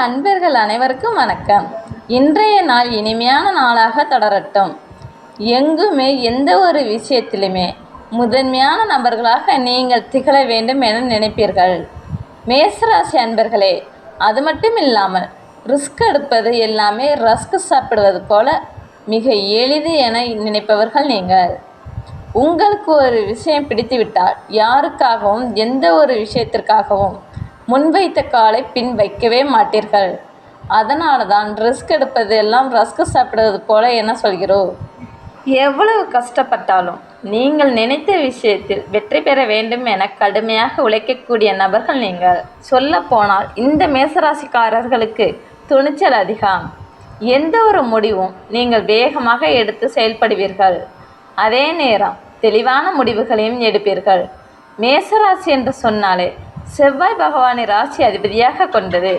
அன்பர்கள் அனைவருக்கும் வணக்கம். இன்றைய நாள் இனிமையான நாளாக தொடரட்டும். எங்குமே எந்த ஒரு விஷயத்திலுமே முதன்மையான நபர்களாக நீங்கள் திகழ வேண்டும் என நினைப்பீர்கள். மேசராசி அன்பர்களே அது மட்டும் இல்லாமல் ரிஸ்க் எடுப்பது எல்லாமே ரஸ்க் சாப்பிடுவது போல மிக எளிது என நினைப்பவர்கள் நீங்கள். உங்களுக்கு ஒரு விஷயம் பிடித்துவிட்டால் யாருக்காகவும் எந்த ஒரு விஷயத்திற்காகவும் முன்வைத்த காலை பின் வைக்கவே மாட்டீர்கள். அதனால தான் ரிஸ்க் எடுப்பது எல்லாம் ரஸ்க் சாப்பிடுவது போல என்ன சொல்கிறோம் எவ்வளவு கஷ்டப்பட்டாலும் நீங்கள் நினைத்த விஷயத்தில் வெற்றி பெற வேண்டும் என கடுமையாக உழைக்கக்கூடிய நபர்கள் நீங்கள். சொல்லப்போனால் இந்த மேசராசிக்காரர்களுக்கு துணிச்சல் அதிகம். எந்த ஒரு முடிவும் நீங்கள் வேகமாக எடுத்து செயல்படுவீர்கள். அதே நேரம் தெளிவான முடிவுகளையும் எடுப்பீர்கள். மேசராசி என்று சொன்னாலே செவ்வாய் பகவானை ராசி அதிபதியாக கொண்டது.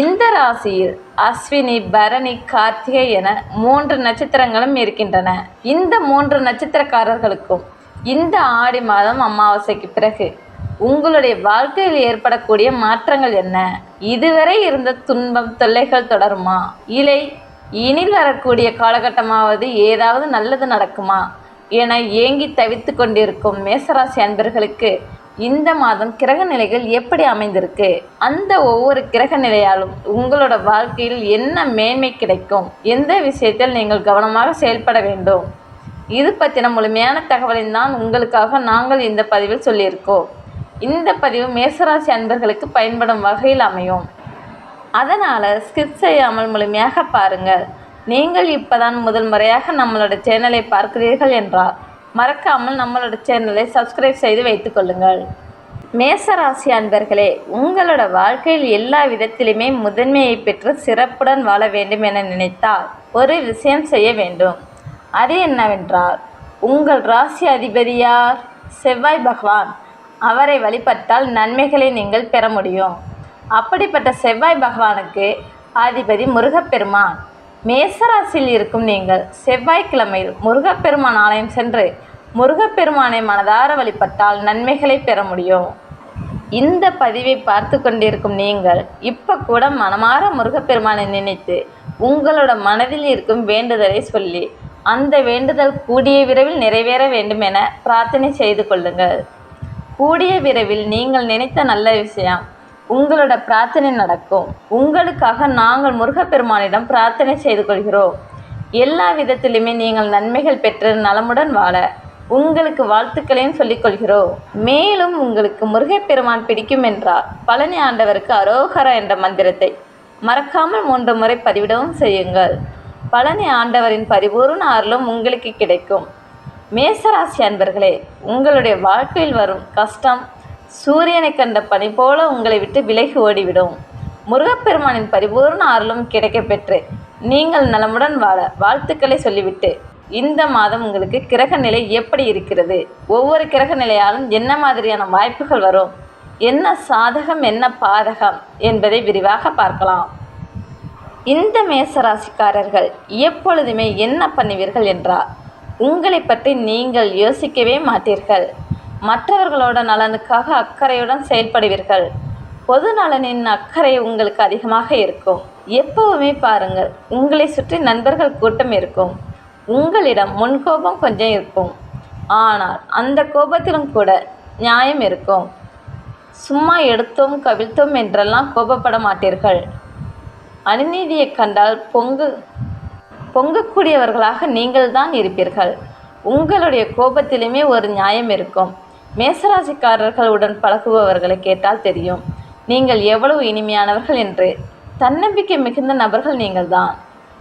இந்த ராசியில் அஸ்வினி பரணி கார்த்திகை என மூன்று நட்சத்திரங்களும் இருக்கின்றன. இந்த மூன்று நட்சத்திரக்காரர்களுக்கும் இந்த ஆடி மாதம் அமாவாசைக்கு பிறகு உங்களுடைய வாழ்க்கையில் ஏற்படக்கூடிய மாற்றங்கள் என்ன? இதுவரை இருந்த துன்பம் தொல்லைகள் தொடருமா? இல்லை இனில் வரக்கூடிய காலகட்டமாவது ஏதாவது நல்லது நடக்குமா? என ஏங்கி தவித்து கொண்டிருக்கும் மேசராசி அன்பர்களுக்கு இந்த மாதம் கிரக நிலைகள் எப்படி அமைந்திருக்கு? அந்த ஒவ்வொரு கிரக நிலையாலும் உங்களோட வாழ்க்கையில் என்ன மேன்மை கிடைக்கும்? எந்த விஷயத்தில் நீங்கள் கவனமாக செயல்பட வேண்டும்? இது பற்றின முழுமையான தகவலின் தான் உங்களுக்காக நாங்கள் இந்த பதிவில் சொல்லியிருக்கோம். இந்த பதிவு மேசராசி அன்பர்களுக்கு பயன்படும் வகையில் அமையும். அதனால் ஸ்கிப் செய்யாமல் முழுமையாக பாருங்கள். நீங்கள் இப்போதான் முதல் முறையாக நம்மளோட சேனலை பார்க்கிறீர்கள் என்றால் மறக்காமல் நம்மளோட சேனலை சப்ஸ்கிரைப் செய்து வைத்துக்கொள்ளுங்கள் மேசராசி அன்பர்களே உங்களோட வாழ்க்கையில் எல்லா விதத்திலுமே முதன்மையை பெற்று சிறப்புடன் வாழ வேண்டும் என நினைத்தால் ஒரு விஷயம் செய்ய வேண்டும். அது என்னவென்றால் உங்கள் ராசி அதிபதியார் செவ்வாய் பகவான். அவரை வழிபட்டால் நன்மைகளை நீங்கள் பெற முடியும். அப்படிப்பட்ட செவ்வாய் பகவானுக்கு அதிபதி முருகப்பெருமான். மேசராசியில் இருக்கும் நீங்கள் செவ்வாய்க்கிழமையில் முருகப்பெருமான் ஆலயம் சென்று முருகப்பெருமானை மனதார வழிபட்டால் நன்மைகளை பெற முடியும். இந்த பதிவை பார்த்து கொண்டிருக்கும் நீங்கள் இப்போ கூட மனமாற முருகப்பெருமானை நினைத்து உங்களோட மனதில் இருக்கும் வேண்டுதலை சொல்லி அந்த வேண்டுதல் கூடிய விரைவில் நிறைவேற வேண்டும் என பிரார்த்தனை செய்து கொள்ளுங்கள். கூடிய விரைவில் நீங்கள் நினைத்த நல்ல விஷயம் உங்களோட பிரார்த்தனை நடக்கும். உங்களுக்காக நாங்கள் முருகப்பெருமானிடம் பிரார்த்தனை செய்து கொள்கிறோம். எல்லா விதத்திலுமே நீங்கள் நன்மைகள் பெற்று நலமுடன் வாழ உங்களுக்கு வாழ்த்துக்களையும் சொல்லிக்கொள்கிறோம் மேலும் உங்களுக்கு முருகப்பெருமான் பிடிக்கும் என்றால் பழனி ஆண்டவருக்கு அரோகரா என்ற மந்திரத்தை மறக்காமல் மூன்று முறை பதிவிடவும் செய்யுங்கள். பழனி ஆண்டவரின் பரிபூர்ண அருளும் உங்களுக்கு கிடைக்கும். மேசராசி அன்பர்களே உங்களுடைய வாழ்க்கையில் வரும் கஷ்டம் சூரியனை கண்ட பனி போல உங்களை விட்டு விலகி ஓடிவிடும். முருகப்பெருமானின் பரிபூர்ண அருளும் கிடைக்கப்பெற்று நீங்கள் நலமுடன் வாழ வாழ்த்துக்களை சொல்லிவிட்டு இந்த மாதம் உங்களுக்கு கிரக நிலை எப்படி இருக்கிறது? ஒவ்வொரு கிரக நிலையாலும் என்ன மாதிரியான வாய்ப்புகள் வரும்? என்ன சாதகம் என்ன பாதகம் என்பதை விரிவாக பார்க்கலாம். இந்த மேசராசிக்காரர்கள் எப்பொழுதுமே என்ன பண்ணுவீர்கள் என்றால் உங்களை பற்றி நீங்கள் யோசிக்கவே மாட்டீர்கள். மற்றவர்களோட நலனுக்காக அக்கறையுடன் செயல்படுவீர்கள். பொது நலனின் அக்கறை உங்களுக்கு அதிகமாக இருக்கும். எப்பவுமே பாருங்கள் உங்களை சுற்றி நண்பர்கள் கூட்டம் இருக்கும். உங்களிடம் முன்கோபம் கொஞ்சம் இருக்கும். ஆனால் அந்த கோபத்திலும் கூட நியாயம் இருக்கும். சும்மா எடுத்தோம் கவிழ்த்தோம் என்றெல்லாம் கோபப்பட மாட்டீர்கள். அநீதியை கண்டால் பொங்கு பொங்கக்கூடியவர்களாக நீங்கள் தான் இருப்பீர்கள். உங்களுடைய கோபத்திலுமே ஒரு நியாயம் இருக்கும். மேசராசிக்காரர்களுடன் பழகுபவர்களை கேட்டால் தெரியும். நீங்கள் எவ்வளவு இனிமையானவர்கள் என்று. தன்னம்பிக்கை மிகுந்த நபர்கள் நீங்கள்தான்.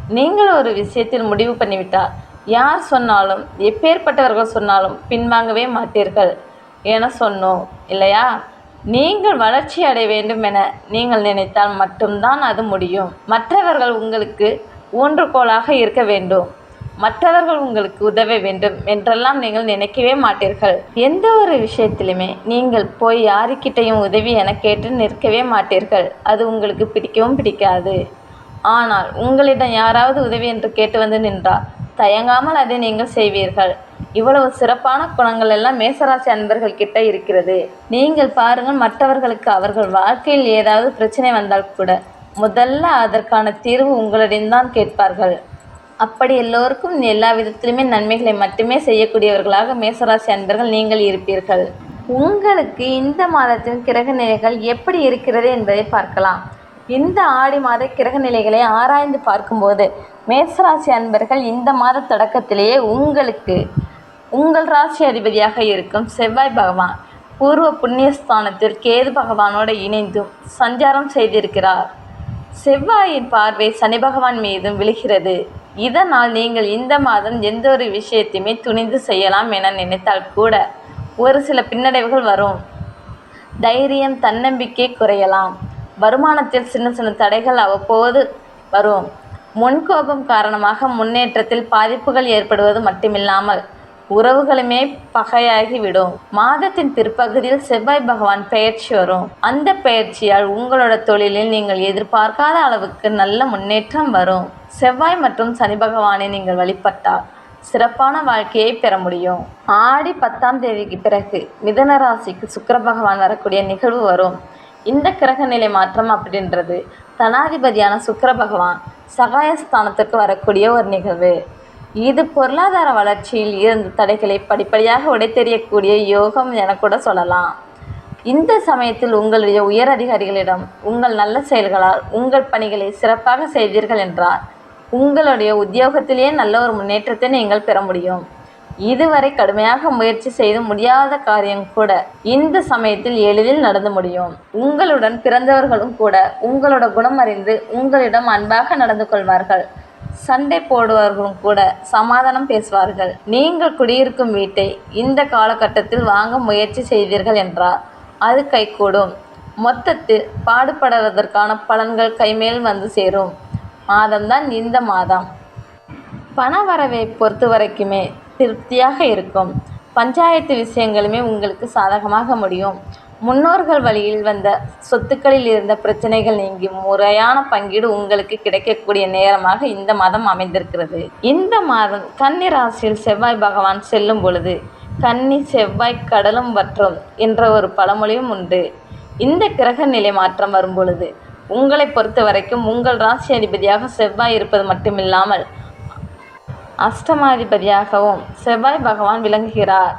நீங்கள் ஒரு விஷயத்தில் முடிவு பண்ணிவிட்டால் யார் சொன்னாலும் எப்பேற்பட்டவர்கள் சொன்னாலும் பின்வாங்கவே மாட்டீர்கள் என சொன்னோம் இல்லையா? நீங்கள் வளர்ச்சி அடைய வேண்டும் என நீங்கள் நினைத்தால் மட்டும்தான் அது முடியும். மற்றவர்கள் உங்களுக்கு ஊன்றுகோலாக இருக்க வேண்டும். மற்றவர்கள் உங்களுக்கு உதவ வேண்டும் என்றெல்லாம் நீங்கள் நினைக்கவே மாட்டீர்கள். எந்த ஒரு விஷயத்திலுமே நீங்கள் போய் யாருக்கிட்டையும் உதவி என கேட்டு நிற்கவே மாட்டீர்கள். அது உங்களுக்கு பிடிக்கவும் பிடிக்காது. ஆனால் உங்களிடம் யாராவது உதவி என்று கேட்டு வந்து நின்றால் தயங்காமல் அதை நீங்கள் செய்வீர்கள். இவ்வளவு சிறப்பான குணங்கள் எல்லாம் மேசராசி அன்பர்கள் கிட்ட இருக்கிறது. நீங்கள் பாருங்கள் மற்றவர்களுக்கு அவர்கள் வாழ்க்கையில் ஏதாவது பிரச்சனை வந்தால் கூட முதல்ல அதற்கான தீர்வு உங்களிடம்தான் கேட்பார்கள். அப்படி எல்லோருக்கும் எல்லா விதத்திலுமே நன்மைகளை மட்டுமே செய்யக்கூடியவர்களாக மேசராசி அன்பர்கள் நீங்கள் இருப்பீர்கள். உங்களுக்கு இந்த மாதத்தின் கிரக நிலைகள் எப்படி இருக்கிறது என்பதை பார்க்கலாம். இந்த ஆடி மாத கிரக நிலைகளை ஆராய்ந்து பார்க்கும்போது மேசராசி அன்பர்கள் இந்த மாத தொடக்கத்திலேயே உங்களுக்கு உங்கள் ராசி அதிபதியாக இருக்கும் செவ்வாய் பகவான் பூர்வ புண்ணியஸ்தானத்தில் கேது பகவானோடு இணைந்தும் சஞ்சாரம் செய்திருக்கிறார். செவ்வாயின் பார்வை சனி பகவான் மீதும் விழுகிறது. இதனால் நீங்கள் இந்த மாதம் எந்த ஒரு விஷயத்தையுமே துணிந்து செய்யலாம் என நினைத்தால் கூட ஒரு சில பின்னடைவுகள் வரும். தைரியம் தன்னம்பிக்கை குறையலாம். வருமானத்தில் சின்ன சின்ன தடைகள் அவ்வப்போது வரும். முன்கோபம் காரணமாக முன்னேற்றத்தில் பாதிப்புகள் ஏற்படுவது மட்டுமில்லாமல் உறவுகளுமே பகையாகிவிடும். மாதத்தின் பிற்பகுதியில் செவ்வாய் பகவான் பெயர்ச்சி வரும். அந்த பெயர்ச்சியால் உங்களோட தொழிலில் நீங்கள் எதிர்பார்க்காத அளவுக்கு நல்ல முன்னேற்றம் வரும். செவ்வாய் மற்றும் சனி பகவானை நீங்கள் வழிபட்டால் சிறப்பான வாழ்க்கையை பெற முடியும். ஆடி பத்தாம் தேதிக்கு பிறகு மிதன ராசிக்கு சுக்கர பகவான் வரக்கூடிய நிகழ்வு வரும். இந்த கிரக நிலை மாற்றம் அப்படின்றது தனாதிபதியான சுக்கர பகவான் சகாயஸ்தானத்துக்கு வரக்கூடிய ஒரு நிகழ்வு. இது பொருளாதார வளர்ச்சியில் இருந்த தடைகளை படிப்படியாக உடைத்தெறியக்கூடிய யோகம் என கூட சொல்லலாம். இந்த சமயத்தில் உங்களுடைய உயர் அதிகாரிகளிடம் உங்கள் நல்ல செயல்களால் உங்கள் பணிகளை சிறப்பாக செய்தீர்கள் என்றால் உங்களுடைய உத்தியோகத்திலேயே நல்ல ஒரு முன்னேற்றத்தை நீங்கள் பெற முடியும். இதுவரை கடுமையாக முயற்சி செய்து முடியாத காரியம் கூட இந்த சமயத்தில் எளிதில் நடந்து முடியும். உங்களுடன் பிறந்தவர்களும் கூட உங்களோட குணம் அறிந்து உங்களிடம் அன்பாக நடந்து கொள்வார்கள். சண்டை போடுவார்களும் கூட சமாதானம் பேசுவார்கள். நீங்கள் குடியிருக்கும் வீட்டை இந்த காலகட்டத்தில் வாங்க முயற்சி செய்தீர்கள் என்றால் அது கைகூடும். மொத்தத்தில் பாடுபடுவதற்கான பலன்கள் கைமேல் வந்து சேரும். மாதம்தான் இந்த மாதம். பண வரவை பொறுத்த வரைக்குமே திருப்தியாக இருக்கும். பஞ்சாயத்து விஷயங்களுமே உங்களுக்கு சாதகமாக முடியும். முன்னோர்கள் வழியில் வந்த சொத்துக்களில் இருந்த பிரச்சனைகள் நீங்கி முறையான பங்கீடு உங்களுக்கு கிடைக்கக்கூடிய நேரமாக இந்த மாதம் அமைந்திருக்கிறது. இந்த மாதம் கன்னி ராசியில் செவ்வாய் பகவான் செல்லும் பொழுது கன்னி செவ்வாய் கடலும் வற்றும் என்ற ஒரு பழமொழியும் உண்டு. இந்த கிரக நிலை மாற்றம் வரும் பொழுது உங்களை பொறுத்த வரைக்கும் உங்கள் ராசி அதிபதியாக செவ்வாய் இருப்பது மட்டுமில்லாமல் அஷ்டமாதிபதியாகவும் செவ்வாய் பகவான் விளங்குகிறார்.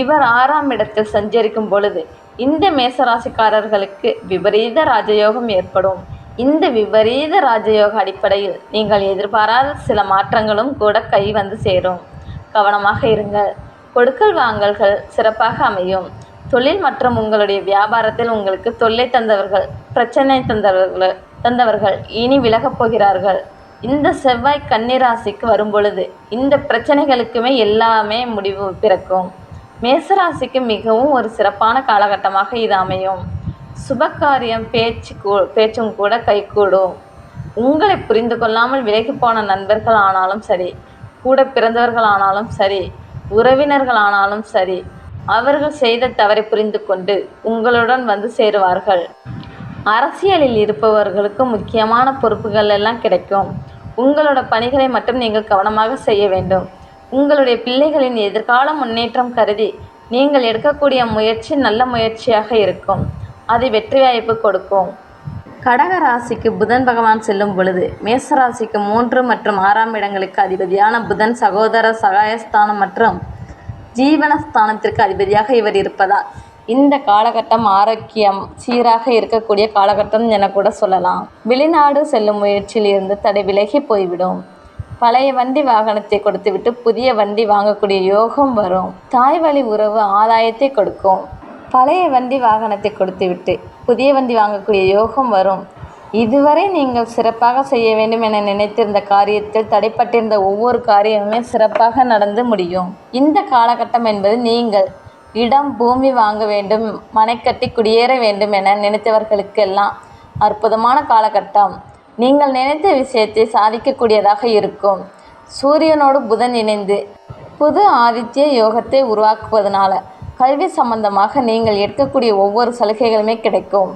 இவர் ஆறாம் இடத்தில் சஞ்சரிக்கும் பொழுது இந்த மேசராசிக்காரர்களுக்கு விபரீத ராஜயோகம் ஏற்படும். இந்த விபரீத ராஜயோக அடிப்படையில் நீங்கள் எதிர்பாராத சில மாற்றங்களும் கூட கை வந்து சேரும். கவனமாக இருங்கள். கொடுக்கல் வாங்கல்கள் சிறப்பாக அமையும். தொழில் மற்றும் உங்களுடைய வியாபாரத்தில் உங்களுக்கு தொல்லை தந்தவர்கள் பிரச்சனை தந்தவர்கள் தந்தவர்கள் இனி விலகப் போகிறார்கள். இந்த செவ்வாய் கன்னிராசிக்கு வரும் பொழுது இந்த பிரச்சனைகளுக்குமே எல்லாமே முடிவு பிறக்கும். மேசராசிக்கு மிகவும் ஒரு சிறப்பான காலகட்டமாக இது அமையும். சுபகாரியம் பேச்சு கூ பேச்சும் கூட கைகூடும். உங்களை புரிந்து கொள்ளாமல் விலகி போன நண்பர்கள் ஆனாலும் சரி கூட பிறந்தவர்கள் ஆனாலும் சரி உறவினர்கள் ஆனாலும் சரி அவர்கள் செய்த தவறை புரிந்து கொண்டு உங்களுடன் வந்து சேருவார்கள். அரசியலில் இருப்பவர்களுக்கு முக்கியமான பொறுப்புகள் எல்லாம் கிடைக்கும். உங்களோட பணிகளை மட்டும் நீங்கள் கவனமாக செய்ய வேண்டும். உங்களுடைய பிள்ளைகளின் எதிர்கால முன்னேற்றம் கருதி நீங்கள் எடுக்கக்கூடிய முயற்சி நல்ல முயற்சியாக இருக்கும். அது வெற்றி வாய்ப்பு கொடுக்கும். கடக ராசிக்கு புதன் பகவான் செல்லும் பொழுது மேச ராசிக்கு மூன்று மற்றும் ஆறாம் இடங்களுக்கு அதிபதியான புதன் சகோதர சகாயஸ்தானம் மற்றும் ஜீவனஸ்தானத்திற்கு அதிபதியாக இவர் இருப்பதால் இந்த காலகட்டம் ஆரோக்கியம் சீராக இருக்கக்கூடிய காலகட்டம் என கூட சொல்லலாம். வெளிநாடு செல்லும் முயற்சியில் இருந்து தடை விலகி போய்விடும். பழைய வண்டி வாகனத்தை கொடுத்துவிட்டு புதிய வண்டி வாங்கக்கூடிய யோகம் வரும். தாய் வழி உறவு ஆதாயத்தை கொடுக்கும். பழைய வண்டி வாகனத்தை கொடுத்துவிட்டு புதிய வண்டி வாங்கக்கூடிய யோகம் வரும். இதுவரை நீங்கள் சிறப்பாக செய்ய வேண்டும் என நினைத்திருந்த காரியத்தில் தடைப்பட்டிருந்த ஒவ்வொரு காரியமுமே சிறப்பாக நடந்து முடியும். இந்த காலகட்டம் என்பது நீங்கள் இடம் பூமி வாங்க வேண்டும் மனை கட்டி குடியேற வேண்டும் என நினைத்தவர்களுக்கெல்லாம் அற்புதமான காலகட்டம். நீங்கள் நினைத்த விஷயத்தை சாதிக்கக்கூடியதாக இருக்கும். சூரியனோடு புதன் இணைந்து புது ஆதித்ய யோகத்தை உருவாக்குவதனால கல்வி சம்பந்தமாக நீங்கள் எடுக்கக்கூடிய ஒவ்வொரு சலுகைகளுமே கிடைக்கும்.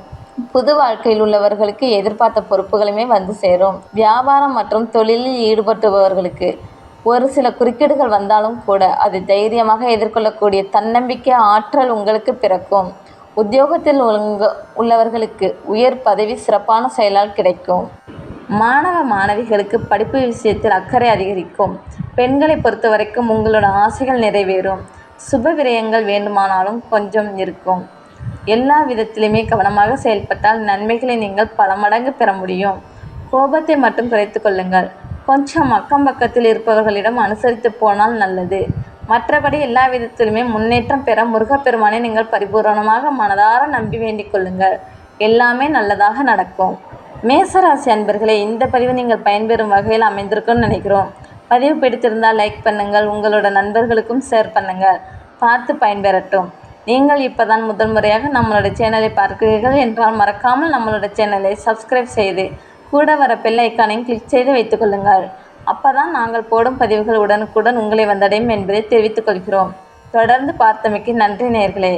புது வாழ்க்கையில் உள்ளவர்களுக்கு எதிர்பார்த்த பொறுப்புகளுமே வந்து சேரும். வியாபாரம் மற்றும் தொழிலில் ஈடுபட்டுபவர்களுக்கு ஒரு சில குறுக்கீடுகள் வந்தாலும் கூட அதை தைரியமாக எதிர்கொள்ளக்கூடிய தன்னம்பிக்கை ஆற்றல் உங்களுக்கு பிறக்கும். உத்தியோகத்தில் ஒழுங்க உள்ளவர்களுக்கு உயர் பதவி சிறப்பான செயலால் கிடைக்கும். மாணவ மாணவிகளுக்கு படிப்பு விஷயத்தில் அக்கறை அதிகரிக்கும். பெண்களை பொறுத்தவரைக்கும் உங்களோட ஆசைகள் நிறைவேறும். சுப விரயங்கள் வேண்டுமானாலும் கொஞ்சம் இருக்கும். எல்லா விதத்திலுமே கவனமாக செயல்பட்டால் நன்மைகளை நீங்கள் பல மடங்கு பெற முடியும். கோபத்தை மட்டும் குறைத்து கொள்ளுங்கள். கொஞ்சம் அக்கம் பக்கத்தில் இருப்பவர்களிடம் அனுசரித்து போனால் நல்லது. மற்றபடி எல்லா விதத்திலுமே முன்னேற்றம் பெற முருகப்பெருமானை நீங்கள் பரிபூரணமாக மனதார நம்பி வேண்டிக் கொள்ளுங்கள். எல்லாமே நல்லதாக நடக்கும். மேசராசி அன்பர்களே இந்த பதிவு நீங்கள் பயன்பெறும் வகையில் அமைந்திருக்கும்னு நினைக்கிறோம். பதிவு பிடித்திருந்தால் லைக் பண்ணுங்கள் உங்களோட நண்பர்களுக்கும் ஷேர் பண்ணுங்கள். பார்த்து பயன்பெறட்டும். நீங்கள் இப்போதான் முதல் முறையாக நம்மளோட சேனலை பார்க்கிறீர்கள் என்றால் மறக்காமல் நம்மளோட சேனலை சப்ஸ்கிரைப் செய்து கூட வர பெல் ஐக்கானையும் கிளிக் செய்து வைத்துக் கொள்ளுங்கள். அப்பதான் நாங்கள் போடும் பதிவுகள் உடனுக்குடன் உங்களை வந்தடையும் என்பதை தெரிவித்துக் கொள்கிறோம். தொடர்ந்து பார்த்தமைக்கு நன்றி நேர்களே